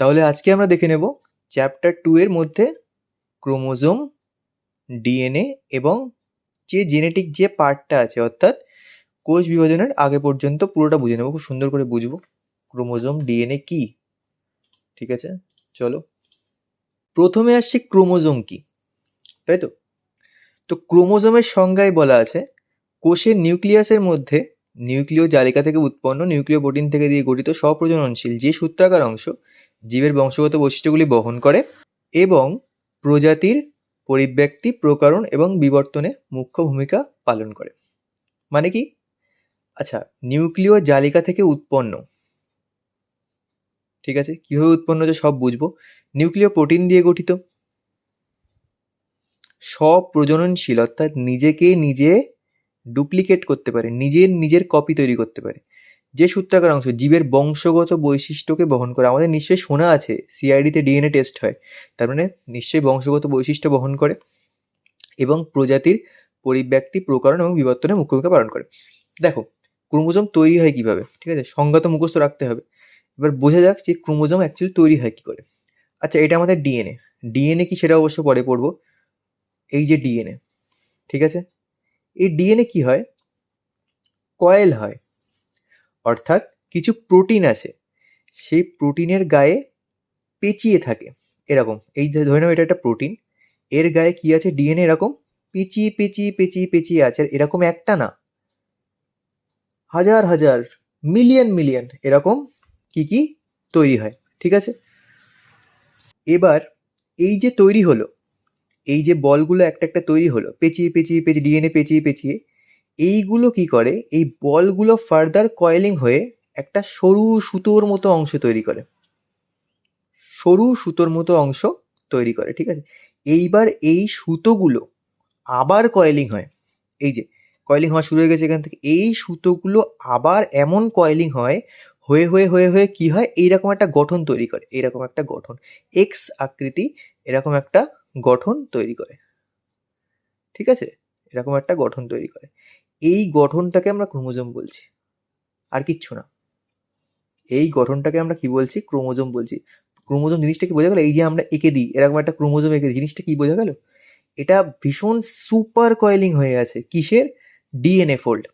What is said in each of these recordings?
তাহলে আজকে আমরা দেখে নেব চ্যাপ্টার টু এর মধ্যে ক্রোমোজোম ডিএনএ এবং যে জেনেটিক যে পার্টটা আছে, অর্থাৎ কোষ বিভাজনের আগে পর্যন্ত পুরোটা বুঝে নেব, খুব সুন্দর করে বুঝব। ক্রোমোজোম ডিএনএ কি? ঠিক আছে? চলো। প্রথমে আসছে ক্রোমোজোম কি? তাই তো? তো ক্রোমোজোমের সংজ্ঞায় বলা আছে, কোষের নিউক্লিয়াসের মধ্যে নিউক্লিয় জালিকা থেকে উৎপন্ন নিউক্লিয় প্রোটিন থেকে দিয়ে গঠিত স্বপ্রজননশীল যে সূত্রাকার অংশ জীবের বংশগত বৈশিষ্ট্যগুলি বহন করে এবং প্রজাতির পরিব্যক্তি, প্রকরণ এবং বিবর্তনে মুখ্য ভূমিকা পালন করে। মানে কি? আচ্ছা নিউক্লিয় জালিকা থেকে উৎপন্ন। ঠিক আছে? কীভাবে উৎপন্ন হচ্ছে সব বুঝব। নিউক্লিয় প্রোটিন দিয়ে গঠিত। স্বপ্রজননশীল অর্থাৎ নিজেকে নিজে ডুপ্লিকেট করতে পারে, নিজের নিজের কপি তৈরি করতে পারে। যে সূত্রাকার অংশ, জীবের বংশগত বৈশিষ্ট্যকে বহন করে, আমাদের নিশ্চয়ই শোনা আছে সিআইডিতে ডিএনএ টেস্ট হয়। তার মানে নিশ্চয়ই বংশগত বৈশিষ্ট্য বহন করে এবং প্রজাতির পরিব্যক্তি, প্রকরণ এবং বিবর্তনে মুখ্য ভূমিকা পালন করে। দেখো, ক্রোমোজোম তৈরি হয় কীভাবে? ঠিক আছে সংজ্ঞা তো মুখস্থ রাখতে হবে। এবার বোঝা যাক যে ক্রোমোজোম অ্যাকচুয়ালি তৈরি হয় কি করে। আচ্ছা এটা আমাদের ডিএনএ ডিএনএ কি সেটা অবশ্য পরে পড়ব। এই যে ডিএনএ ঠিক আছে? এই ডিএনএ কি হয়? কয়েল হয়। অর্থাৎ কিছু প্রোটিন আছে, সেই প্রোটিনের গায়ে পেঁচিয়ে থাকে, এরকম। এই ধরে নাও এটা একটা প্রোটিন এর গায়ে কি আছে? ডিএনএ এরকম, পেঁচিয়ে পেঁচিয়ে পেঁচিয়ে পেঁচিয়ে আছে, এরকম একটা না। হাজার হাজার মিলিয়ন মিলিয়ন এরকম কি কি তৈরি হয়, ঠিক আছে? এবার এই যে তৈরি হলো, এই যে বলগুলো একটা একটা তৈরি হলো, পেঁচিয়ে পেঁচিয়ে পেঁচিয়ে ডিএনএ পেঁচিয়ে পেঁচিয়ে এইগুলো কি করে? এই বলগুলো ফার্দার কয়েলিং হয়ে একটা সরু সুতোর মতো অংশ তৈরি করে। সরু সুতোর মতো অংশ তৈরি করে, ঠিক আছে? এইবার এই সুতোগুলো আবার কয়েলিং হয়। এই যে কয়েলিং হওয়া শুরু হয়ে গেছে এখান থেকে। এই সুতোগুলো আবার এমন কয়েলিং হয়, হয়ে হয়ে হয়ে হয়ে কি হয়? এইরকম একটা গঠন তৈরি করে, এইরকম একটা গঠন। এক্স আকৃতি এরকম একটা গঠন তৈরি করে। ঠিক আছে? এরকম একটা গঠন তৈরি করে। এই গঠনটাকে আমরা ক্রোমোজোম বলছি। আর কিচ্ছু না। এই গঠনটাকে আমরা কি বলছি? ক্রোমোজোম বলছি। ক্রোমোজোম জিনিসটা কি বোঝা গেল? এই যে আমরা এঁকে দিই, এরকম একটা ক্রোমোজোম এঁকে দিই, জিনিসটা কি বোঝা গেল? এটা ভীষণ সুপার কয়েলিং হয়ে আছে কিসের? ডিএনএ ফোল্ড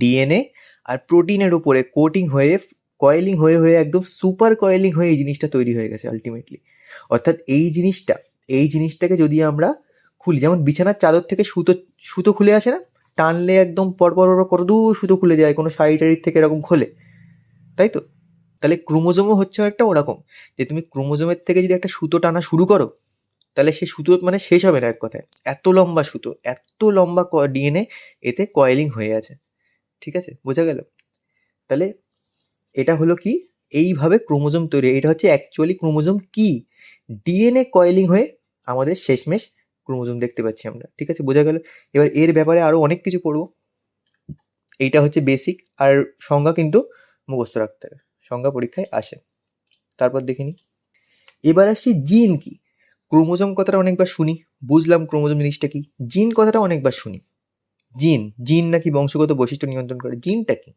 ডিএনএ আর প্রোটিনের উপরে কোটিং হয়ে কয়েলিং হয়ে হয়ে একদম সুপার কয়েলিং হয়ে এই জিনিসটা তৈরি হয়ে গেছে আলটিমেটলি অর্থাৎ এই জিনিসটা, এই জিনিসটাকে যদি আমরা খুলি, যেমন বিছানার চাদর থেকে সুতো সুতো খুলে আসে না? টানলে একদম পরপর পর কত দূর সুতো খুলে যায়, কোনো শাড়ি টাড়ির থেকে এরকম খোলে। তাই তো? তাহলে ক্রোমোজোমও হচ্ছে একটা ওরকম, যে তুমি ক্রোমোজোমের থেকে যদি একটা সুতো টানা শুরু করো, তাহলে সে সুতো মানে শেষ হবে না এক কথায়। এত লম্বা সুতো, এত লম্বা ডিএনএ, এতে কয়েলিং হয়ে আছে। ঠিক আছে? বোঝা গেল? তাহলে এটা হলো কি? এইভাবে ক্রোমোজোম তৈরি, এটা হচ্ছে অ্যাকচুয়ালি ক্রোমোজোম কি? ডিএনএ কয়েলিং হয়ে আমাদের শেষমেশ ক্রোমোজোম দেখতে পাচ্ছি আমরা, ঠিক আছে? বোঝা গেল? এবার এর ব্যাপারে আরও অনেক কিছু পড়ব। এইটা হচ্ছে বেসিক আর সংজ্ঞা কিন্তু মুখস্থ রাখতে হবে। সংজ্ঞা পরীক্ষায় আসে। তারপর দেখিনি এবার আসছি জিন কি? ক্রোমোজোম কথাটা অনেকবার শুনি, বুঝলাম ক্রোমোজোম জিনিসটা কি। জিন কথাটা অনেকবার শুনি। জিন জিন নাকি বংশগত বৈশিষ্ট্য নিয়ন্ত্রণ করে। জিনটা কি?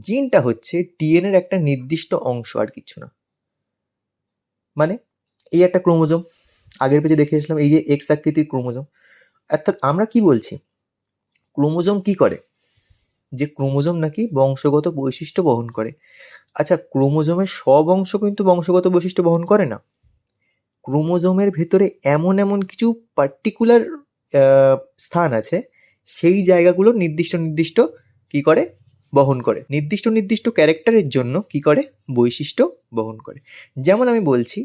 জিনটা হচ্ছে ডিএনএর একটা নির্দিষ্ট অংশ আর কিছু না। মানে এই একটা ক্রোমোজোম। আগের পেজে দেখে এসলাম এই যে এক্স আকৃতির ক্রোমোজোম। অর্থাৎ আমরা কি বলছি? ক্রোমোজোম কি করে? যে ক্রোমোজোম নাকি বংশগত বৈশিষ্ট্য বহন করে। আচ্ছা ক্রোমোজোমের সব অংশ কিন্তু বংশগত বৈশিষ্ট্য বহন করে না। ক্রোমোজোমের ভেতরে এমন এমন কিছু পার্টিকুলার স্থান আছে, সেই জায়গাগুলো নির্দিষ্ট নির্দিষ্ট কি করে? বহন করে। নির্দিষ্ট নির্দিষ্ট ক্যারেক্টারের জন্য কি করে? বৈশিষ্ট্য বহন করে। যেমন আমি বলছি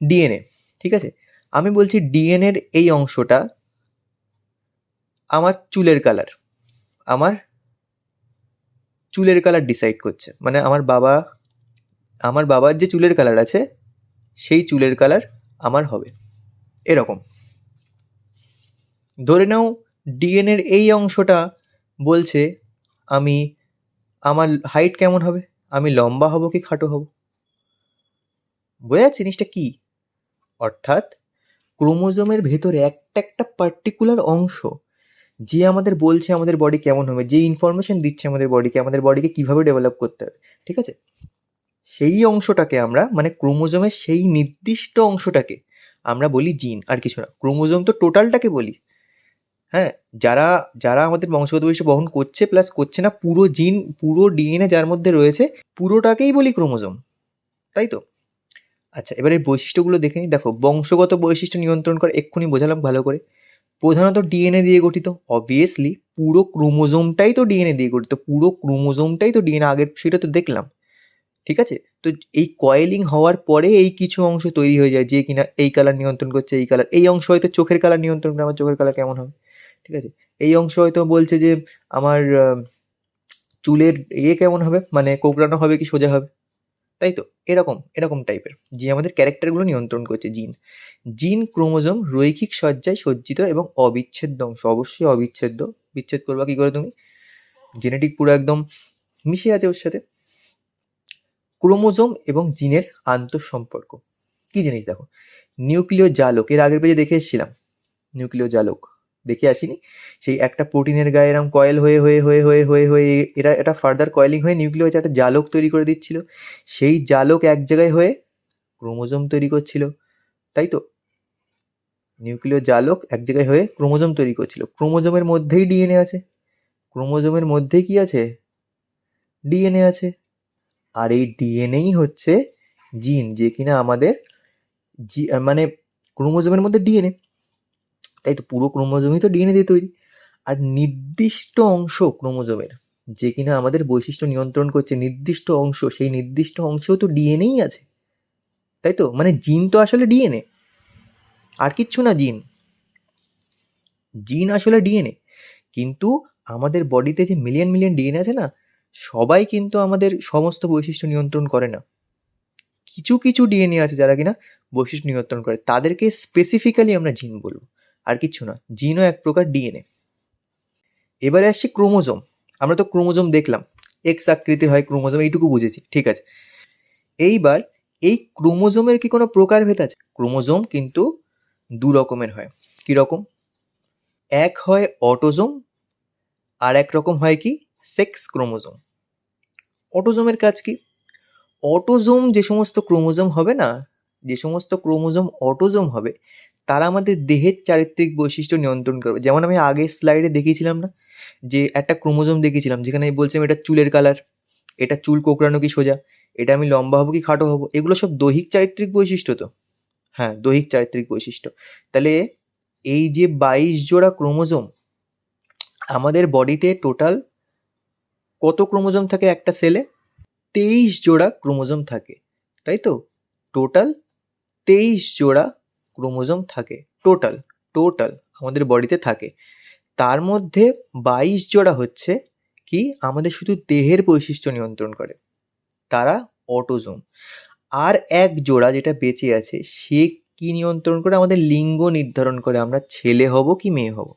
ডিএনএ ঠিক আছে? আমি বলছি ডিএনএর এই অংশটা আমার চুলের কালার আমার চুলের কালার ডিসাইড করছে। মানে আমার বাবা, আমার বাবার যে চুলের কালার আছে, সেই চুলের কালার আমার হবে। এরকম। ধরে নাও ডিএনএর এই অংশটা বলছে, আমি, আমার হাইট কেমন হবে? আমি লম্বা হব কি খাটো হব? বোঝা যাচ্ছে জিনিসটা কি? অর্থাৎ ক্রোমোজোমের ভেতরে একটা একটা পার্টিকুলার অংশ যে আমাদের বলছে আমাদের বডি কেমন হবে, যে ইনফরমেশন দিচ্ছে আমাদের বডিকে আমাদের বডিকে কীভাবে ডেভেলপ করতে হবে, ঠিক আছে? সেই অংশটাকে আমরা মানে ক্রোমোজোমের সেই নির্দিষ্ট অংশটাকে আমরা বলি জিন আর কিছু না। ক্রোমোজোম তো টোটালটাকে বলি। হ্যাঁ যারা যারা আমাদের বংশগত বৈশিষ্ট্য বহন করছে প্লাস করছে না, পুরো জিন পুরো ডিএনএ যার মধ্যে রয়েছে, পুরোটাকেই বলি ক্রোমোজোম, তাই তো? আচ্ছা এবার এর বৈশিষ্ট্যগুলো দেখে নিই। দেখো, বংশগত বৈশিষ্ট্য নিয়ন্ত্রণ করে, এক্ষুনি বোঝালাম ভালো করে। প্রধানত ডিএনএ দিয়ে গঠিত অবভিয়াসলি পুরো ক্রোমোজোমটাই তো ডিএনএ দিয়ে গঠিত, পুরো ক্রোমোজোমটাই তো ডিএনএ আগের সেটা তো দেখলাম। ঠিক আছে? তো এই কয়েলিং হওয়ার পরে এই কিছু অংশ তৈরি হয়ে যায়, যে কিনা এই কালার নিয়ন্ত্রণ করছে, এই কালার এই অংশ হয়তো চোখের কালার নিয়ন্ত্রণ করে, আমার চোখের কালার কেমন হবে? ঠিক আছে? এই অংশ হয়তো বলছে যে, আমার চুলের ইয়ে কেমন হবে? মানে কোকড়ানো হবে কি সোজা হবে? তাই তো? এরকম এরকম টাইপের যে আমাদের ক্যারেক্টারগুলো নিয়ন্ত্রণ করছে জিন। জিন ক্রোমোজোম রৈখিক সজ্জায় সজ্জিত এবং অবিচ্ছেদ্য অংশ, অবশ্যই অবিচ্ছেদ্য। বিচ্ছেদ করবা কি করে তুমি? জেনেটিক পুরো একদম মিশে আছে ওর সাথে। ক্রোমোজোম এবং জিনের আন্তঃসম্পর্ক। কি জিনিস দেখো? নিউক্লিয় জালক, এর আগের পেজে দেখে এসেছিলাম। নিউক্লিয় জালক। দেখে আসিনি। সেই একটা প্রোটিনের গায়ে এরম কয়েল হয়ে হয়ে হয়ে হয়ে হয়ে হয়ে এরা, এটা ফার্দার কয়েলিং হয়ে নিউক্লিয় হয়েছে একটা জালক তৈরি করে দিচ্ছিল, সেই জালক এক জায়গায় হয়ে ক্রোমোজোম তৈরি করছিল, তাই তো? নিউক্লিয় জালক এক জায়গায় হয়ে ক্রোমোজোম তৈরি করছিল। ক্রোমোজোমের মধ্যেই ডিএনএ আছে। ক্রোমোজোমের মধ্যেই কি আছে? ডিএনএ আছে। আর এই ডিএনএই হচ্ছে জিন যে কিনা আমাদের জি মানে ক্রোমোজোমের মধ্যে ডিএনএ তাই তো পুরো ক্রোমোজোমই তো ডিএনএ দিয়ে তৈরি। আর নির্দিষ্ট অংশ ক্রোমোজোমের, যে কিনা আমাদের বৈশিষ্ট্য নিয়ন্ত্রণ করছে, নির্দিষ্ট অংশ, সেই নির্দিষ্ট অংশেও তো ডিএনএই আছে। তাই তো? মানে জিন তো আসলে ডিএনএ আর কিচ্ছু না জিন। জিন আসলে ডিএনএ কিন্তু আমাদের বডিতে যে মিলিয়ন মিলিয়ন ডিএনএ আছে না, সবাই কিন্তু আমাদের সমস্ত বৈশিষ্ট্য নিয়ন্ত্রণ করে না। কিছু কিছু ডিএনএ আছে যারা কিনা বৈশিষ্ট্য নিয়ন্ত্রণ করে। তাদেরকে স্পেসিফিক্যালি আমরা জিন বলব। আর কিচ্ছু না জিনও এক প্রকার ডিএনএ এবারে আসছি ক্রোমোজোম। আমরা তো ক্রোমোজোম দেখলাম এক্স আকৃতির হয় ক্রোমোজোম, এইটুকু বুঝেছি, ঠিক আছে। এইবার এই ক্রোমোজোমের কি কোনো প্রকারভেদ আছে? ক্রোমোজোম কিন্তু দু রকমের হয়। কি রকম? এক হয় অটোজোম, আর এক রকম হয় কি? Sex chromosome. অটোজোমের কাজ কি? অটোজোম যে সমস্ত ক্রোমোজোম হবে না, যে সমস্ত ক্রোমোজোম অটোজোম হবে তারা আমাদের দেহের চারিত্রিক বৈশিষ্ট্য নিয়ন্ত্রণ করবে। যেমন আমি আগের স্লাইডে দেখিয়েছিলাম না, যে একটা ক্রোমোজোম দেখিয়েছিলাম, যেখানে আমি বলছিলাম এটা চুলের কালার এটা চুল কোকড়ানো কি সোজা, এটা আমি লম্বা হব কি খাটো হব, এগুলো সব দৈহিক চারিত্রিক বৈশিষ্ট্য তো। হ্যাঁ দৈহিক চারিত্রিক বৈশিষ্ট্য। তাহলে এই যে বাইশ জোড়া ক্রোমোজোম, আমাদের বডিতে টোটাল কত ক্রোমোজোম থাকে একটা সেলে তেইশ জোড়া ক্রোমোজোম থাকে, তাই তো? টোটাল তেইশ জোড়া ক্রোমোজোম থাকে, টোটাল টোটাল আমাদের বডিতে থাকে। তার মধ্যে বাইশ জোড়া হচ্ছে কি আমাদের শুধু দেহের বৈশিষ্ট্য নিয়ন্ত্রণ করে, তারা অটোজোম। আর এক জোড়া যেটা বেঁচে আছে, সে কি নিয়ন্ত্রণ করে? আমাদের লিঙ্গ নির্ধারণ করে, আমরা ছেলে হব কি মেয়ে হব।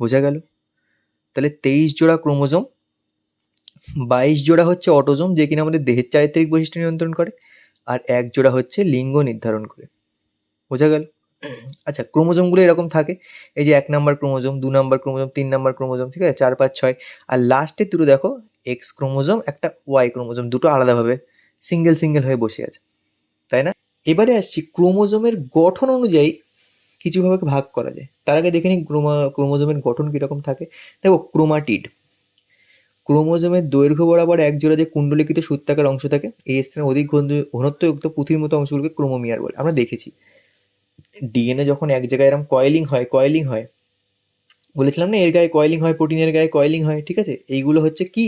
বোঝা গেল? তাহলে তেইশ জোড়া ক্রোমোজোম, বাইশ জোড়া হচ্ছে অটোজোম, যে কিনা আমাদের দেহের চারিত্রিক বৈশিষ্ট্য নিয়ন্ত্রণ করে, আর এক জোড়া হচ্ছে লিঙ্গ নির্ধারণ করে। বোঝা গেল? আচ্ছা ক্রোমোজোমগুলো এরকম থাকে। এই যে এক নাম্বার ক্রোমোজোম দু নাম্বার ক্রোমোজোম তিন নাম্বার ক্রোমোজোম ঠিক আছে? চার পাঁচ ছয়। আর লাস্টে দুটো দেখো এক্স ক্রোমোজোম একটা ওয়াই ক্রোমোজোম দুটো আলাদাভাবে সিঙ্গেল সিঙ্গেল হয়ে বসে আছে। তাই না? এবারে আসছি ক্রোমোজোমের গঠন অনুযায়ী কিছুভাবে ভাগ করা যায়। তার আগে দেখে নিই ক্রোমা ক্রোমোজোমের গঠন কীরকম থাকে। দেখো ক্রোমাটিড। ক্রোমোজোমের দৈর্ঘ্য বরাবর এক জোড়া যে কুণ্ডলিখিত সূত্রাকার অংশ থাকে এই স্থানে অধিক ঘন- ঘনত্বযুক্ত পুঁথির মতো অংশগুলোকে ক্রোমোমিয়ার বলে। আমরা দেখেছি। ডিএনএ যখন এক জায়গায় এরকম কয়েলিং হয় কয়েলিং হয়, বলেছিলাম না এর গায়ে কয়েলিং হয়, প্রোটিনের গায়ে কয়েলিং হয়, ঠিক আছে? এইগুলো হচ্ছে কি?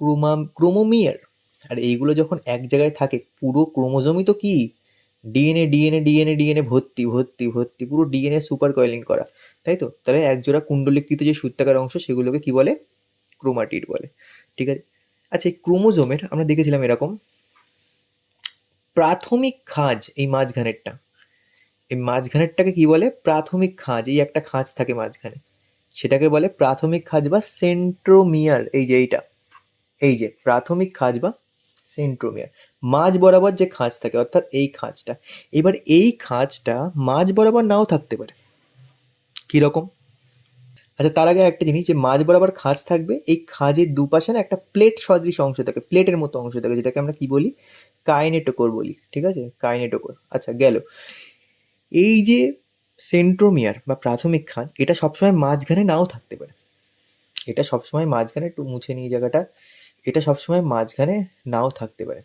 Croma, chromomere. আর এইগুলো যখন এক জায়গায় থাকে, পুরো ক্রোমোজোমই তো কি? ডিএনএ ডিএনএ ডিএনএ ডিএনএ ভর্তি ভর্তি ভর্তি, পুরো ডিএনএ সুপার কয়েলিং করা, তাই তো? তাহলে এক জোড়া কুণ্ডলীকৃত যে সূত্রাকার অংশ, সেগুলোকে কি বলে? ক্রোমাটিড বলে, ঠিক আছে? আচ্ছা এই ক্রোমোজোমের আমরা দেখেছিলাম এরকম। প্রাথমিক খাজ এই মাঝখানেরটা এই মাঝখানেরটাকে কি বলে? প্রাথমিক খাঁজ, এই একটা খাঁজ থাকে মাঝখানে। সেটাকে বলে প্রাথমিক খাঁজ বা সেন্ট্রোমিয়ার, এই যে এইটা। এই যে, প্রাথমিক খাঁজ বা সেন্ট্রোমিয়ার। মাঝ বরাবর যে খাঁজ থাকে, অর্থাৎ এই খাঁজটা। এবার এই খাঁজটা মাঝ বরাবর নাও থাকতে পারে। কীরকম আচ্ছা তার আগে একটা জিনিস, যে মাঝ বরাবর খাঁজ থাকবে, এই খাঁজের দুপাশে না একটা প্লেট সদৃশ অংশ থাকে, প্লেটের মতো অংশ থাকে, যেটাকে আমরা কি বলি? কাইনেটোকোর বলি, ঠিক আছে? কাইনেটোকোর। আচ্ছা গেল। এই যে সেন্ট্রোমিয়ার বা প্রাথমিক খাঁজ এটা সবসময় মাঝখানে নাও থাকতে পারে। এটা সবসময় মাঝখানে একটু মুছে নিয়ে জায়গাটা, এটা সবসময় মাঝখানে নাও থাকতে পারে।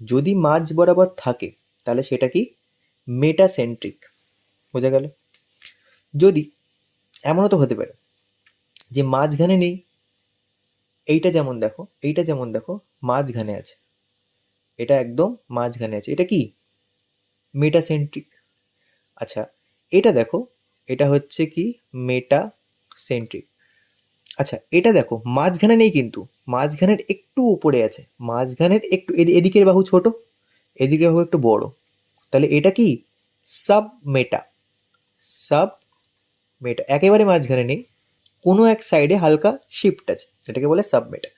যদি মাঝ বরাবর থাকে, তাহলে সেটা কি? মেটাসেন্ট্রিক বোঝা গেল? যদি, এমনও তো হতে পারে যে মাঝখানে নেই, এইটা যেমন দেখো, এইটা যেমন দেখো, মাঝখানে আছে। এটা একদম মাঝখানে আছে। এটা কি? মেটাসেন্ট্রিক আচ্ছা এটা দেখো, এটা হচ্ছে কি মেটা সেন্ট্রিক আচ্ছা এটা দেখো, মাঝখানে নেই কিন্তু, মাঝখানের একটু উপরে আছে, মাঝখানের একটু এদি- এদিকের বাহু ছোট, এদিকের বাহু একটু বড়। তাহলে এটা কি? সাব মেটা সাব মেটা একেবারে মাঝখানে নেই, কোনো এক সাইডে হালকা শিফট আছে সেটাকে বলে সাবমেটা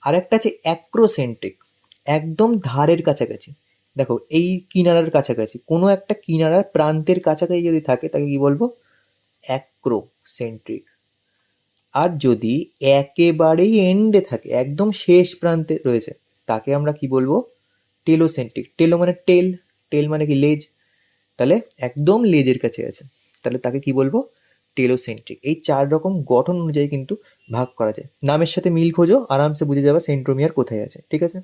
আর একটা আছে অ্যাক্রোসেন্ট্রিক একদম ধারের কাছাকাছি। দেখো, এই কিনারার কাছাকাছি, কোনো একটা কিনারার প্রান্তের কাছাকাছি যদি থাকে, তাকে কি বলব? অ্যাক্রোসেন্ট্রিক। আর যদি একেবারেই এন্ডে থাকে, একদম শেষ প্রান্তে রয়েছে, তাকে আমরা কি বলব? টেলোসেন্ট্রিক। টেলো মানে টেল টেল মানে কি লেজ? তাহলে একদম লেজের কাছে আছে। তাহলে তাকে কি বলব? টেলোসেন্ট্রিক। এই চার রকম গঠন অনুযায়ী কিন্তু ভাগ করা যায়। নামের সাথে মিল খোঁজো, আরামসে বুঝে যাবে সেন্ট্রোমিয়ার কোথায় আছে, ঠিক আছে?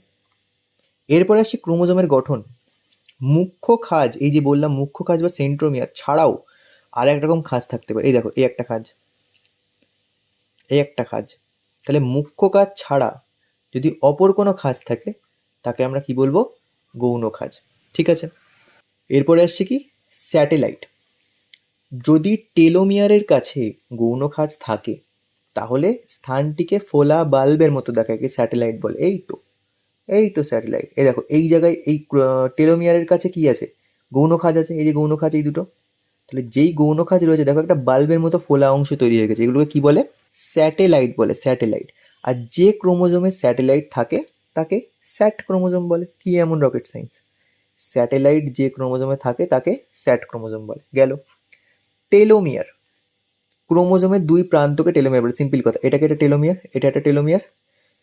এরপরে আসছি ক্রোমোজোমের গঠন। মুখ্য খাজ, এই যে বললাম মুখ্য খাজ বা সেন্ট্রোমিয়ার ছাড়াও আর এক রকম খাজ থাকতে পারে। এই দেখো, এই একটা খাজ। এই একটা খাজ। তাহলে মুখ্য কাজ ছাড়া যদি অপর কোনো খাজ থাকে, তাকে আমরা কি বলব? গৌণ খাজ। ঠিক আছে? এরপরে আসছে কি? স্যাটেলাইট। যদি টেলোমিয়ারের কাছে গৌণ খাজ থাকে, তাহলে স্থানটিকে ফোলা বাল্বের মতো দেখায় কি স্যাটেলাইট বলে। এই তো। এই তো স্যাটেলাইট এই দেখো, এই জায়গায় এই টেলোমিয়ারের কাছে কি আছে? গৌণ খাজ আছে, এই যে গৌণ খাজ এই দুটো। তাহলে যেই গৌণ খাজ রয়েছে, দেখো একটা বাল্বের মতো ফোলা অংশ তৈরি হয়ে গেছে, এগুলোকে কি বলে? স্যাটেলাইট বলে স্যাটেলাইট আর যে ক্রোমোজোমে স্যাটেলাইট থাকে, তাকে স্যাট ক্রোমোজোম বলে। কি এমন রকেট সায়েন্স স্যাটেলাইট যে ক্রোমোজোমে থাকে, তাকে স্যাট ক্রোমোজোম বলে। গেল। টেলোমিয়ার। ক্রোমোজোমের দুই প্রান্তকে টেলোমিয়ার বলে সিম্পল কথা। এটাকে একটা টেলোমিয়ার, এটা একটা টেলোমিয়ার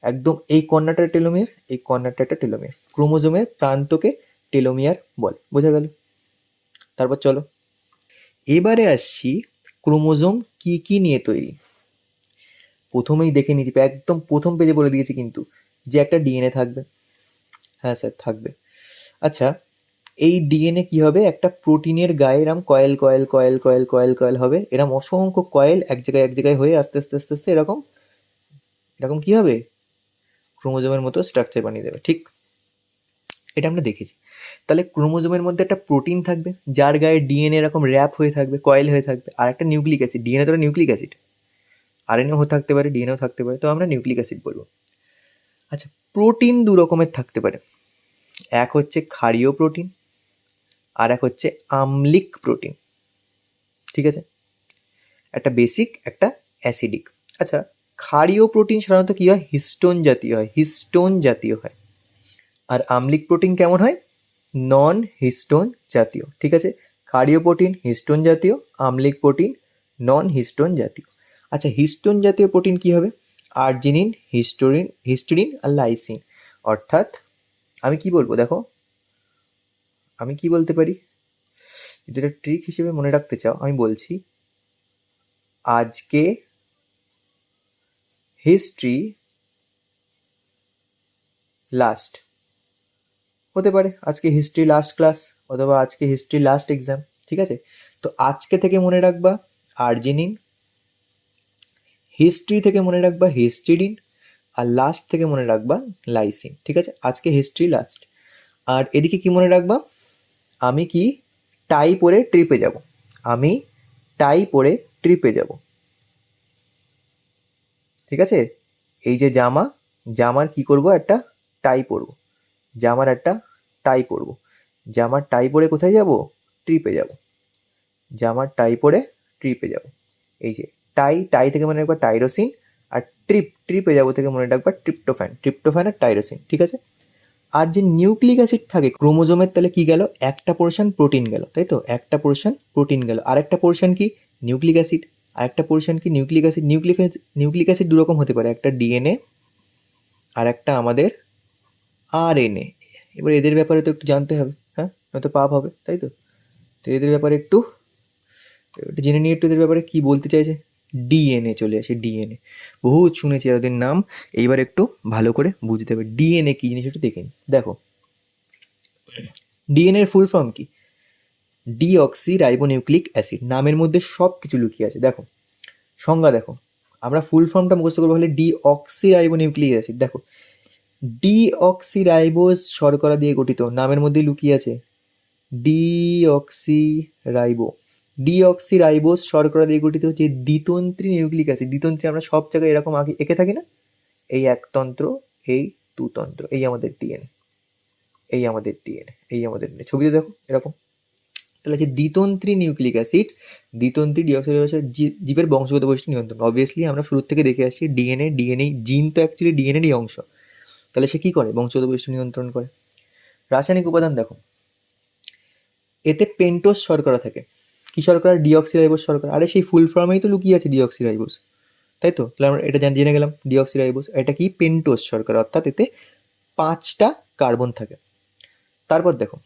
একদম এই কর্নারটা টেলোমিয়ার, এই কর্নারটা একটা টেলোমিয়ার। ক্রোমোজোমের প্রান্তকে টেলোমিয়ার বলে। বোঝা গেল? তারপর চলো। এবারে আসছি ক্রোমোজোম কি কি নিয়ে তৈরি। প্রথমেই দেখে নিয়েছি একদম প্রথম পেজে বলে দিয়েছি কিন্তু, যে একটা ডিএনএ থাকবে। হ্যাঁ স্যার, থাকবে। আচ্ছা এই ডিএনএ কি হবে? একটা প্রোটিনের গায়ে এরম coil coil coil coil coil coil হবে। এরম অসংখ্য কয়েল এক জায়গায় এক জায়গায় হয়ে আস্তে আস্তে আস্তে আস্তে, এরকম এরকম কি হবে? ক্রোমোজোমের মতো স্ট্রাকচার বানিয়ে দেবে, ঠিক? এটা আমরা দেখেছি। তাহলে ক্রোমোজোমের মধ্যে একটা প্রোটিন থাকবে, যার গায়ে ডিএনএ এরকম র্যাপ হয়ে থাকবে, কয়েল হয়ে থাকবে, আর একটা নিউক্লিক অ্যাসিড। ডিএনএ তো নিউক্লিক অ্যাসিড। আরএনএও থাকতে পারে ডিএনএও থাকতে পারে, তো আমরা নিউক্লিক অ্যাসিড বলব। আচ্ছা প্রোটিন দু রকমের থাকতে পারে। এক হচ্ছে ক্ষারীয় প্রোটিন, আর এক হচ্ছে আম্লিক প্রোটিন, ঠিক আছে? একটা বেসিক একটা অ্যাসিডিক আচ্ছা ক্ষারীয় প্রোটিন সাধারণত কী হয়? হিস্টোন জাতীয় হয়, হিস্টোন জাতীয় হয়। আর আম্লিক প্রোটিন কেমন হয়? নন হিস্টোন জাতীয়, ঠিক আছে? ক্ষারীয় প্রোটিন, হিস্টোন জাতীয়, আম্লিক প্রোটিন নন হিস্টোন জাতীয়। আচ্ছা হিস্টোন জাতীয় প্রোটিন কী হবে? আর্জিনিন, হিস্টোরিন হিস্টোরিন আর লাইসিন। অর্থাৎ, আমি কি বলব দেখো? আমি কি বলতে পারি? যদি এটা ট্রিক হিসেবে মনে রাখতে চাও, আমি বলছি, আজকে হিস্ট্রি লাস্ট হতে পারে। আজকে হিস্ট্রি লাস্ট ক্লাস অথবা আজকে হিস্ট্রি লাস্ট এক্সাম ঠিক আছে? তো আজকে থেকে মনে রাখবা আর্জিনিন হিস্ট্রি থেকে মনে রাখবা হিস্টিডিন আর লাস্ট থেকে মনে রাখবা লাইসিন ঠিক আছে? আজকে হিস্ট্রি লাস্ট আর এদিকে কি মনে রাখবা? আমি কি টাই পরে ট্রিপে যাব। আমি টাই পরে ট্রিপে যাব। ঠিক আছে? এই যে জামা, জামার কি করব? একটা টাই পরবো। জামার একটা টাই পরবো। জামার টাই পরে কোথায় যাব? ট্রিপে যাব। জামার টাই পরে ট্রিপে যাব। এই যে টাই টাই থেকে মনে রাখবা টাইরোসিন আর ট্রিপ ট্রিপে যাব থেকে মনে রাখবা ট্রিপ্টোফ্যান ট্রিপ্টোফ্যান আর টাইরোসিন ঠিক আছে? আর যে নিউক্লিক অ্যাসিড থাকে ক্রোমোজোমের তাহলে কি গেল? একটা পোর্শন প্রোটিন গেল, তাই তো? একটা পোর্শন প্রোটিন গেল। আর একটা পোর্শন কি? নিউক্লিক অ্যাসিড আর একটা পোর্শন কি? Nucleic acid nucleic nucleic acid দু রকম হতে পারে। একটা ডিএনএ আর একটা আমাদের আর এনএ এবার এদের ব্যাপারে তো একটু জানতে হবে হ্যাঁ? নয়তো পাপ হবে, তাই তো? তো এদের ব্যাপারে একটু একটু জেনে নিয়ে একটু এদের ব্যাপারে কী বলতে চাইছে? ডিএনএ চলে আসে ডিএনএ বহুত শুনেছি আর ওদের নাম, এইবার একটু ভালো করে বুঝতে হবে। ডিএনএ কী জিনিস একটু দেখে। দেখো ডিএনএর ফুল ফর্ম কি? ডিঅক্সি রাইবোনিউক্লিক অ্যাসিড নামের মধ্যে সব কিছু লুকিয়ে আছে। দেখো, সংজ্ঞা দেখো। আমরা ফুল ফর্মটা মুখস্থ করব হলে ডিঅক্সি রাইবোনিউক্লিক অ্যাসিড দেখো ডিঅক্সি রাইবোজ শর্করা দিয়ে গঠিত, নামের মধ্যে লুকিয়ে আছে। ডিঅক্সি রাইবো ডিঅক্সি রাইবোজ শর্করা দিয়ে গঠিত হচ্ছে দ্বিতন্ত্রী নিউক্লিক অ্যাসিড দ্বিতন্ত্রী আমরা সব জায়গায় এরকম আগে এঁকে থাকি না? এই একতন্ত্র এই দুতন্ত্র এই আমাদের ডিএনএ এই আমাদের ডিএনএ এই আমাদের ছবিতে দেখো, এরকম। তাহলে হচ্ছে দ্বিতন্ত্রী নিউক্লিক অ্যাসিড, দ্বিতন্ত্রী ডিঅক্সিরাইবোজ জীবের বংশগত বৈশিষ্ট্য নিয়ন্ত্রণ। অবভিয়াসলি আমরা শুরু থেকে দেখে আসছি ডিএনএ ডিএনএ জিন তো অ্যাকচুয়ালি ডিএনএরই অংশ। তাহলে সে কী করে? বংশগত বৈশিষ্ট্য নিয়ন্ত্রণ করে। রাসায়নিক উপাদান দেখো। এতে পেন্টোস শর্করা থাকে। কি শর্করা? ডিঅক্সিরাইবোজ শর্করা। আরে সেই ফুল ফর্মেই তো লুকিয়ে আছে ডিঅক্সিরাইবোজ তাই তো? তাহলে আমরা এটা জান- গেলাম ডিঅক্সিরাইবোজ এটা কি? পেন্টোস শর্করা। অর্থাৎ এতে পাঁচটা কার্বন থাকে। তারপর দেখো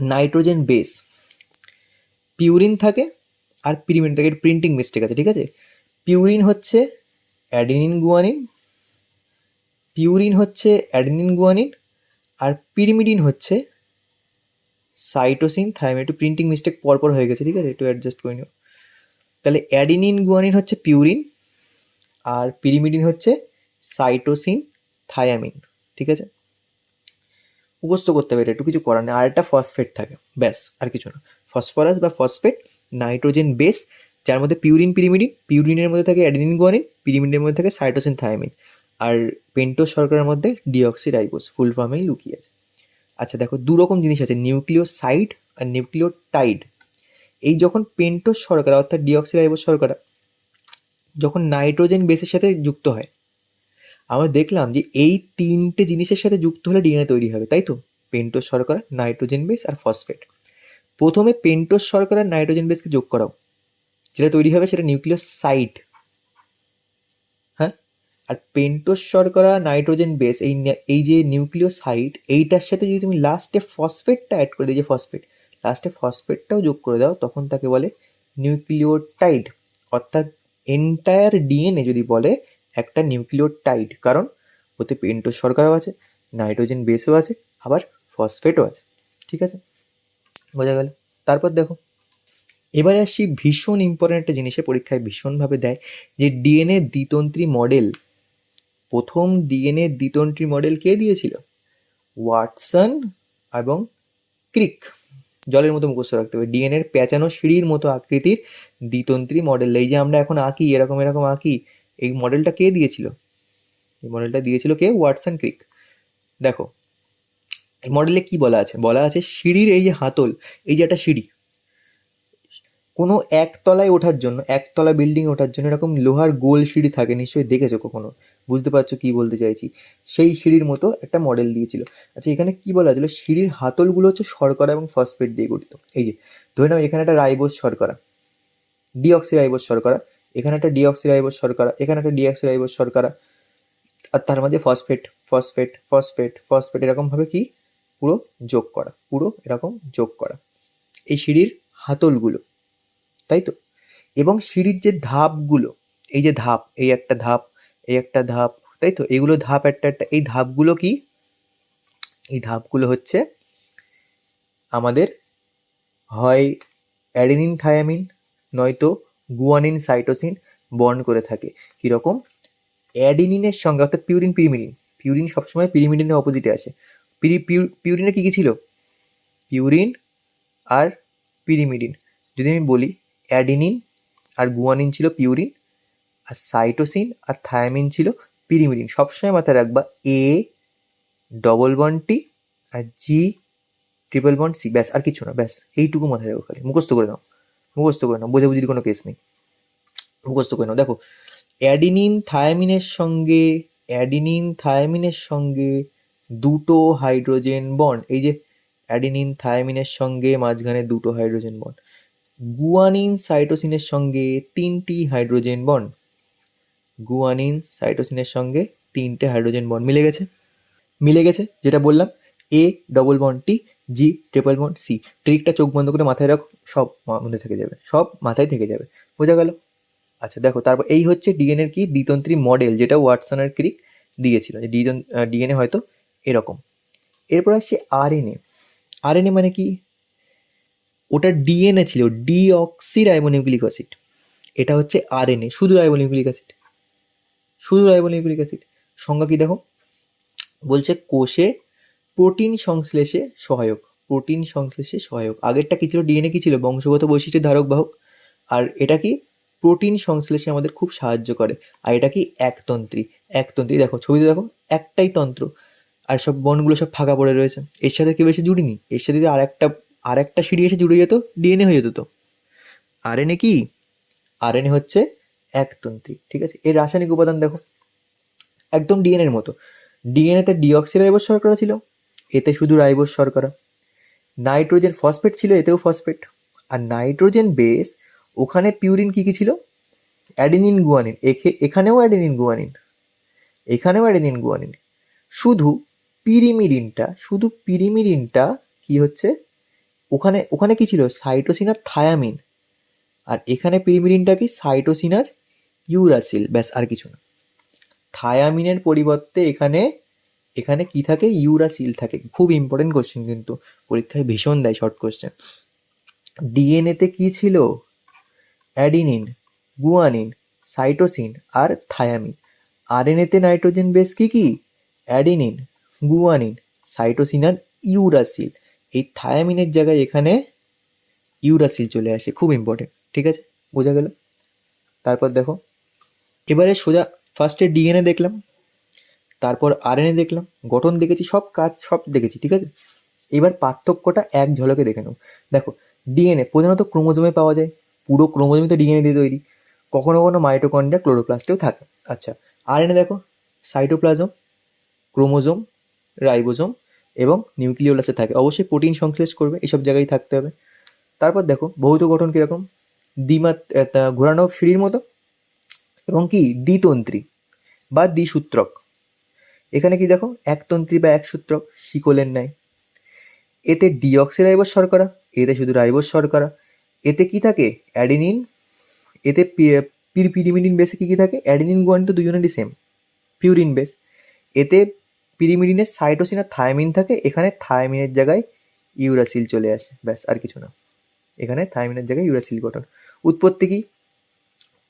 নাইট্রোজেন বেস পিউরিন থাকে আর পিরিমিন থাকে প্রিন্টিং মিস্টেক আছে, ঠিক আছে? পিউরিন হচ্ছে অ্যাডিনিন গুয়ানিন পিউরিন হচ্ছে অ্যাডিনিন গুয়ানিন আর পিরিমিডিন হচ্ছে সাইটোসিন থাইম একটু প্রিন্টিং মিস্টেক পরপর হয়ে গেছে, ঠিক আছে? একটু অ্যাডজাস্ট করে নিও। তাহলে অ্যাডিনিন গুয়ানিন হচ্ছে পিউরিন আর পিরিমিডিন হচ্ছে সাইটোসিন থায়ামিন ঠিক আছে? মুখস্থ করতে হবে এটা, একটু কিছু করার নেই। আর একটা ফসফেট থাকে, ব্যাস, আর কিছু না। ফসফরাস বা ফসফেট, নাইট্রোজেন বেস, যার মধ্যে পিউরিন, পিরিমিডিন, পিউরিনের মধ্যে থাকে অ্যাডিনিন গুয়ানিন পিরিমিডিনের মধ্যে থাকে সাইটোসিন থায়ামিন, আর পেন্টোস শর্করার মধ্যে ডিঅক্সি রাইবোস ফুল ফর্মেই লুকিয়ে আছে। আচ্ছা দেখো, দু রকম জিনিস আছে, নিউক্লিওসাইড আর নিউক্লিওটাইড। এই যখন পেন্টোস শর্করা, অর্থাৎ ডিঅক্সি রাইবোস শর্করা, যখন নাইট্রোজেন বেসের সাথে যুক্ত হয়, আমরা দেখলাম যে এই তিনটে জিনিসের সাথে যুক্ত হলে ডিএনএ তৈরি হবে, তাই তো? পেন্টোস শর্করা, নাইট্রোজেন বেস আর ফসফেট। প্রথমে পেন্টোস শর্করা নাইট্রোজেন বেসকে যোগ করাও। যেটা তৈরি হবে সেটা নিউক্লিওসাইড হ্যাঁ? আর পেন্টোস শর্করা, নাইট্রোজেন বেস, এই এই যে নিউক্লিওসাইড এইটার সাথে যদি তুমি লাস্টে ফসফেটটা অ্যাড করে দিও যে ফসফেট, লাস্টে ফসফেটটাও যোগ করে দাও, তখন তাকে বলে নিউক্লিওটাইড। অর্থাৎ এন্টায়ার ডিএনএ যদি বলে, একটা নিউক্লিওটাইড। কারণ ওতে পেন্টোস শর্করাও আছে, নাইট্রোজেন বেসও আছে, আবার ফসফেটও আছে। ঠিক আছে? বোঝা গেল। তারপর দেখো, এবারে আসছি ভীষণ ইম্পর্টেন্ট একটা জিনিসে পরীক্ষায় ভীষণভাবে দেয়, যে ডিএনএ দ্বিতন্ত্রী মডেল প্রথম ডিএনএ দ্বিতন্ত্রী মডেল কে দিয়েছিল? ওয়াটসন এবং ক্রিক। জলের মতো মুখস্থ রাখতে হবে। ডিএনএর পেঁচানো সিঁড়ির মতো আকৃতির দ্বিতন্ত্রী মডেল এই যে আমরা এখন আঁকি, এরকম এরকম আঁকি, এই মডেলটা কে দিয়েছিল? এই মডেলটা দিয়েছিল কে? ওয়াটসন ক্রিক। দেখো মডেলে কি বলা আছে? বলা আছে সিঁড়ির এই যে হাতল, এই যে একটা সিঁড়ি, কোনো একতলায় ওঠার জন্য একতলা বিল্ডিং ওঠার জন্য এরকম লোহার গোল সিঁড়ি থাকে, নিশ্চয়ই দেখেছ কখনো? বুঝতে পারছ কি বলতে চাইছি? সেই সিঁড়ির মতো একটা মডেল দিয়েছিল। আচ্ছা এখানে কি বলা ছিল? সিঁড়ির হাতলগুলো হচ্ছে শর্করা এবং ফসফেট দিয়ে গঠিত। এই যে, ধরে নাও এখানে একটা রাইবোস শর্করা ডিঅক্সি রাইবোস শর্করা, এখানে একটা ডিঅক্সি রাইবোস শর্করা, এখানে একটা ডিঅক্সি রাইবোস শর্করা, আর তার মাঝে ফসফেট ফসফেট ফসফেট ফসফেট এরকমভাবে কি পুরো যোগ করা, পুরো এরকম যোগ করা। এই সিঁড়ির হাতলগুলো, তাই তো? এবং সিঁড়ির যে ধাপগুলো, এই যে ধাপ, এই একটা ধাপ, এই একটা ধাপ, তাই তো? এগুলো ধাপ একটা একটা, এই ধাপগুলো কি? এই ধাপগুলো হচ্ছে আমাদের হয় অ্যাডেনিন থায়ামিন, নয়তো গুয়ানিন সাইটোসিন বন্ড করে থাকে। কীরকম? অ্যাডিনিনের সঙ্গে, অর্থাৎ পিউরিন পিরিমিডিন পিউরিন সবসময় পিরিমিডিনের অপোজিটে আসে। পিউরিনে কী কী ছিল? পিউরিন আর পিরিমিডিন। যদি আমি বলি, অ্যাডিনিন আর গুয়ানিন ছিল পিউরিন, আর সাইটোসিন আর থায়ামিন ছিল পিরিমিডিন। সবসময় মাথায় রাখবা, এ ডবল বন্ড টি আর জি ট্রিপল বন্ড সি ব্যাস, আর কিছু না, ব্যাস, এইটুকু মাথায় রাখো খালি। মুখস্থ করে নাও, মুখস্থ করে নাও, বোঝাবুঝির কোনো কেস নেই। মুখস্থ করে নাও। দেখো, অ্যাডিনিন, থায়ামিনের সঙ্গে, অ্যাডিনিন, থায়ামিনের সঙ্গে দুটো হাইড্রোজেন বন্ড, এই যে অ্যাডিনিন, থায়ামিনের সঙ্গে মাঝখানে দুটো হাইড্রোজেন বন্ড, গুয়ানিন সাইটোসিনের সঙ্গে তিনটি হাইড্রোজেন বন্ড, গুয়ানিন সাইটোসিনের সঙ্গে তিনটে হাইড্রোজেন বন্ড মিলে গেছে। মিলে গেছে, যেটা বললাম A double bond T G triple bond C ট্রিকটা চোখ বন্ধ করে মাথায় রাখো, সব মধ্যে থেকে যাবে, সব মাথায় থেকে যাবে। বোঝা গেল? আচ্ছা দেখো, তারপর এই হচ্ছে ডিএনএর কি? দ্বিতন্ত্রী মডেল যেটা ওয়াটসনের ক্রিক দিয়েছিল। যে ডিএনএ হয়তো এরকম। এরপর আসছে আরএনএ আরএনএ মানে কি? ওটা ডিএনএ ছিল ডিঅক্সি রাইবোনিউক্লিক অ্যাসিড এটা হচ্ছে আরএনএ শুধু রাইবোনিউক্লিক অ্যাসিড শুধু রাইবোনিউক্লিক অ্যাসিড সংজ্ঞা কি দেখো? বলছে কোষে প্রোটিন সংশ্লেষে সহায়ক প্রোটিন সংশ্লেষে সহায়ক। আগেরটা কি ছিল? ডিএনএ কি ছিল? বংশগত বৈশিষ্ট্যের ধারক বাহক। আর এটা কি? প্রোটিন সংশ্লেষে আমাদের খুব সাহায্য করে। আর এটা কি? একতন্ত্রী। একতন্ত্রী দেখো, ছবিতে দেখো, একটাই তন্ত্র। আর সব বনগুলো সব ফাঁকা পড়ে রয়েছে। এর সাথে কেউ এসে জুড়িনি। এর সাথে যদি আর একটা আর একটা সিঁড়ি এসে জুড়ে যেত, ডিএনএ হয়ে যেত। তো আরএনএ কি? আরএনএ হচ্ছে একতন্ত্রী, ঠিক আছে? এর রাসায়নিক উপাদান দেখো, একদম ডিএনএর মতো। ডিএনএতে ডিঅক্সি রাইবোস শর্করা ছিল, এতে শুধু রাইবোস শর্করা। নাইট্রোজেন ফসফেট ছিল, এতেও ফসফেট। আর নাইট্রোজেন বেস, ওখানে পিউরিন কী কী ছিল? Adenine, guanine. এখে, এখানেও অ্যাডেনিন, গুয়ানিন। এখানেও অ্যাডেনিন, গুয়ানিন। শুধু পিরিমিডিনটা, শুধু পিরিমিডিনটা কি হচ্ছে? ওখানে ওখানে কি ছিল? সাইটোসিন আর থায়ামিন। আর এখানে পিরিমিডিনটা কি? সাইটোসিন আর ইউরাসিল। ব্যাস, আর কিছু না। থায়ামিনের পরিবর্তে এখানে এখানে কি থাকে? ইউরাসিল থাকে। খুব ইম্পর্টেন্ট কোশ্চেন কিন্তু। পরীক্ষায় ভীষণ দেয় শর্ট কোশ্চেন ডিএনএতে কি ছিল? অ্যাডিনিন, গুয়ানিন, সাইটোসিন আর থায়ামিন। আরএনএতে নাইট্রোজেন বেস কি কি? অ্যাডিনিন। গুয়ানিন সাইটোসিন আর ইউরাসিল। এই থায়ামিনের জায়গায় এখানে ইউরাসিল চলে আসে, খুব ইম্পর্টেন্ট ঠিক আছে? বোঝা গেল? তারপর দেখো, এবারে সোজা ফার্স্টে ডিএনএ দেখলাম, তারপর আরএনএ দেখলাম, গঠন দেখেছি, সব কাজ সব দেখেছি, ঠিক আছে? এবার পার্থক্যটা এক ঝলকে দেখে নেব। দেখো ডিএনএ প্রধানত ক্রোমোজোমে পাওয়া যায়, পুরো ক্রোমোজোমে তো ডিএনএ দিয়ে তৈরি, কখনো কখনো মাইটোকন্ড্রিয়া, ক্লোরোপ্লাস্টেও থাকে। আচ্ছা আরএনএ দেখো, সাইটোপ্লাজম, ক্রোমোজোম রাইবোজোম এবং নিউক্লিওলাসে থাকে। অবশ্যই প্রোটিন সংশ্লেষ করবে, এসব জায়গায় থাকতে হবে। তারপর দেখো, ভৌত গঠন কীরকম? দ্বিমাত ঘোরানো সিঁড়ির মতো এবং কি? দ্বিতন্ত্রী বা দ্বিসূত্রক। এখানে কি দেখো? একতন্ত্রী বা একসূত্রক, শিকলের ন্যায়। এতে ডিঅক্সি রাইবোস শর্করা, এতে শুধু রাইবোস শর্করা। এতে কি থাকে? অ্যাডিনিন। এতে পিরিমিডিন বেসে কী কী থাকে? অ্যাডিনিন গুয়ান তো দুজনেরই সেম পিউরিন বেস এতে পিরিমিডিনের সাইটোসিন আর থায়ামিন থাকে, এখানে থায়ামিনের জায়গায় ইউরাসিল চলে আসে, ব্যাস, আর কিছু না। এখানে থায়ামিনের জায়গায় ইউরাসিল গঠন। উৎপত্তি কি?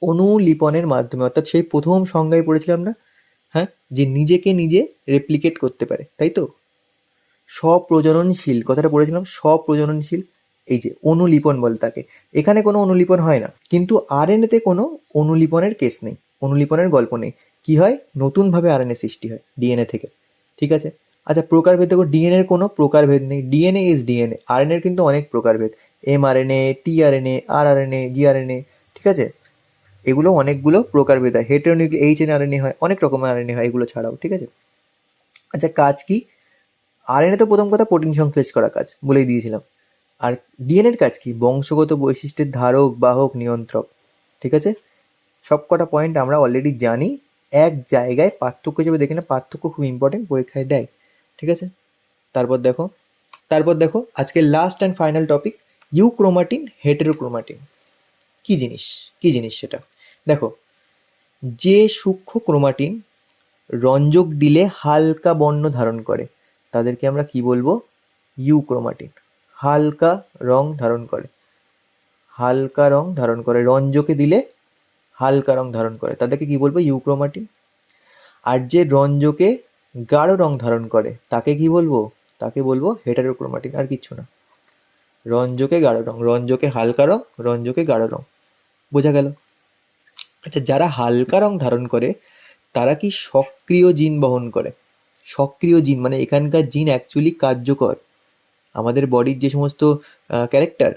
অনুলিপনের মাধ্যমে, অর্থাৎ সেই প্রথম সংজ্ঞায় পড়েছিলাম না? হ্যাঁ? যে নিজেকে নিজে রেপ্লিকেট করতে পারে, তাই তো? স্বপ্রজননশীল, কথাটা পড়েছিলাম, স্বপ্রজননশীল, এই যে অনুলিপন বলে তাকে। এখানে কোনো অনুলিপন হয় না, কিন্তু আরএনএতে কোনো অনুলিপনের কেস নেই অনুলিপনের গল্প নেই। কি হয়? নতুনভাবে আরএনএ সৃষ্টি হয় ডিএনএ থেকে। ঠিক আছে? আচ্ছা প্রকারভেদ দেখো ডিএনএর কোনো প্রকারভেদ নেই। ডিএনএ ইজ ডিএনএ আরএনএর কিন্তু অনেক প্রকারভেদ m RNA t RNA r RNA g RNA ঠিক আছে? এগুলো অনেকগুলো প্রকারভেদ হয়। হেটেরোনিউক্লিক এইচ এন আরএনএ হয় অনেক রকমের আরএনএ হয় এগুলো ছাড়াও, ঠিক আছে? আচ্ছা কাজ কি? আরএনএ তো প্রথম কথা প্রোটিন সংশ্লেষ করা কাজ, বলেই দিয়েছিলাম। আর ডিএনএর কাজ কি? বংশগত বৈশিষ্ট্যের ধারক, বাহক, নিয়ন্ত্রক, ঠিক আছে? সব কটা পয়েন্ট আমরা অলরেডি জানি। এক জায়গায় পার্থক্য হিসেবে দেখে না, পার্থক্য খুব ইম্পর্টেন্ট পরীক্ষায় দেয়, ঠিক আছে? তারপর দেখো তারপর দেখো, আজকে last and final topic euchromatin heterochromatin কি জিনিস? কি জিনিস সেটা? দেখো, যে সূক্ষ্ম ক্রোমাটিন রঞ্জক দিলে হালকা বর্ণ ধারণ করে, তাদেরকে আমরা কি বলব? ইউক্রোমাটিন হালকা রং ধারণ করে। হালকা রং ধারণ করে, রঞ্জকে দিলে হালকা রং ধারণ করে। তাদেরকে কি বলব? ইউক্রোমাটিন আর যে রঞ্জকে গাঢ় রং ধারণ করে, তাকে কি বলব? তাকে বলব হেটারোক্রোমাটিন আর কিচ্ছু না। রঞ্জকে গাঢ় রং, রঞ্জকে হালকা রং, রঞ্জকে গাঢ় রং। বোঝা গেল? আচ্ছা যারা হালকা রং ধারণ করে, তারা কি সক্রিয় জিন বহন করে? সক্রিয় জিন মানে এখানকার জিন অ্যাকচুয়ালি কার্যকর। আমাদের বডির যে সমস্ত ক্যারেক্টার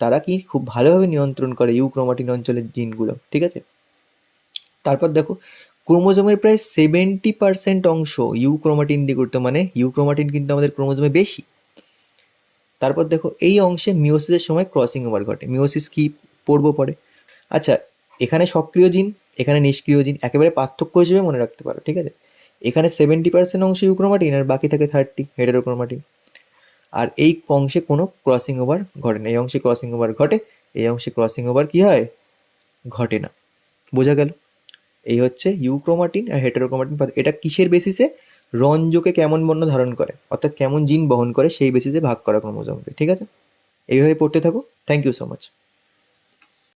তারা কি খুব ভালোভাবে নিয়ন্ত্রণ করে ইউক্রোমাটিন অঞ্চলের জিনগুলো, ঠিক আছে? তারপর দেখো, ক্রোমোজোমের প্রায় সেভেন্টি পার্সেন্ট অংশ ইউক্রোমাটিন দিয়ে করতে মানে ইউক্রোমাটিন কিন্তু আমাদের ক্রোমোজোমে বেশি। তারপর দেখো, এই অংশে মিওসিসের সময় ক্রসিং ওভার ঘটে। মিওসিস কি পড়ব পরে? আচ্ছা এখানে সক্রিয় জিন, এখানে নিষ্ক্রিয় জিন, একেবারে পার্থক্য হিসেবে মনে রাখতে পারো, ঠিক আছে? এখানে সেভেন্টি পার্সেন্ট অংশ ইউক্রোমাটিন আর বাকি থাকে থার্টি হেটারোক্রোমাটিন আর এই অংশে কোনো ক্রসিং ওভার ঘটে না। এই অংশে ক্রসিং ওভার ঘটে, এই অংশে ক্রসিং ওভার কী হয়? ঘটে না। বোঝা গেল? এই হচ্ছে ইউক্রোমাটিন আর হেটারোক্রোমাটিন এটা কিসের বেসিসে রঞ্জকে কেমন বর্ণ ধারণ করে, অর্থাৎ কেমন জিন বহন করে, সেই বেসিসে ভাগ করা ক্রোমোজোমকে। ঠিক আছে? এইভাবে পড়তে থাকো। Thank you so much